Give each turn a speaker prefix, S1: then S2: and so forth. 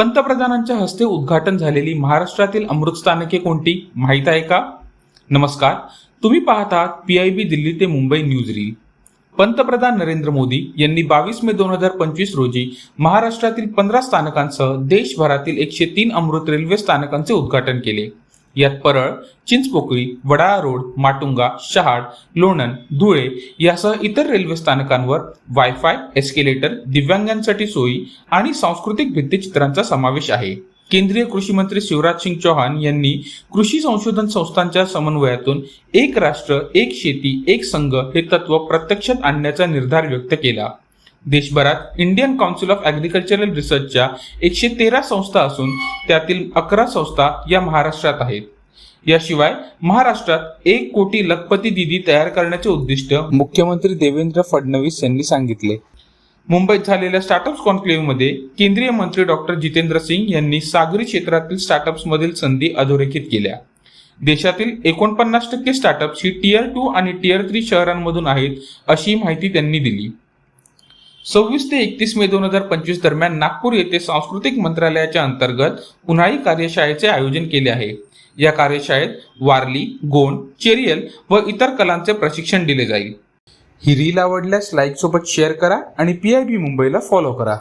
S1: पंतप्रधानांच्या हस्ते उद्घाटन झालेली महाराष्ट्रातील अमृत स्थानके कोणती? माहीत आहे का? नमस्कार. तुम्ही पाहत आहात पी आय बी दिल्ली ते मुंबई न्यूज रील पंतप्रधान नरेंद्र मोदी यांनी बावीस मे दोन हजार पंचवीस रोजी महाराष्ट्रातील पंधरा स्थानकांसह देशभरातील एकशे तीन अमृत रेल्वे स्थानकांचे उद्घाटन केले. यात परळ चिंचपोकळी वडाळा रोड माटुंगा शहाड लोणंद धुळे यासह इतर रेल्वे स्थानकांवर वायफाय एस्केलेटर दिव्यांगांसाठी सोयी आणि सांस्कृतिक भित्तिचित्रांचा समावेश आहे. केंद्रीय कृषी मंत्री शिवराज सिंग चौहान यांनी कृषी संशोधन संस्थांच्या समन्वयातून एक राष्ट्र एक शेती एक संघ हे तत्व प्रत्यक्षात आणण्याचा निर्धार व्यक्त केला. देशभरात इंडियन काउन्सिल ऑफ ॲग्रिकल्चरल रिसर्चच्या एकशे तेरा संस्था असून त्यातील अकरा संस्था या महाराष्ट्रात आहेत. याशिवाय महाराष्ट्रात एक कोटी लखपती दिदी तयार करण्याचे उद्दिष्ट मुख्यमंत्री देवेंद्र फडणवीस यांनी सांगितले. मुंबईत झालेल्या स्टार्टअप्स कॉन्क्लेव्हमध्ये केंद्रीय मंत्री डॉक्टर जितेंद्र सिंग यांनी सागरी क्षेत्रातील स्टार्टअप्समधील संधी अधोरेखित केल्या. देशातील एकोणपन्नास टक्के स्टार्टअप्स ही टीयर टू आणि टीयर थ्री शहरांमधून आहेत अशी माहिती त्यांनी दिली. सव्वीस ते एकतीस मे दोन हजार पंचवीस दरम्यान नागपूर येथे सांस्कृतिक मंत्रालयाच्या अंतर्गत उन्हाळी कार्यशाळेचे आयोजन केले आहे. या कार्यशाळेत वारली गोंड चेरियल व इतर कलांचे प्रशिक्षण दिले जाईल. ही रील आवडल्यास लाईक सोबत शेअर करा आणि पी आय बी मुंबईला फॉलो करा.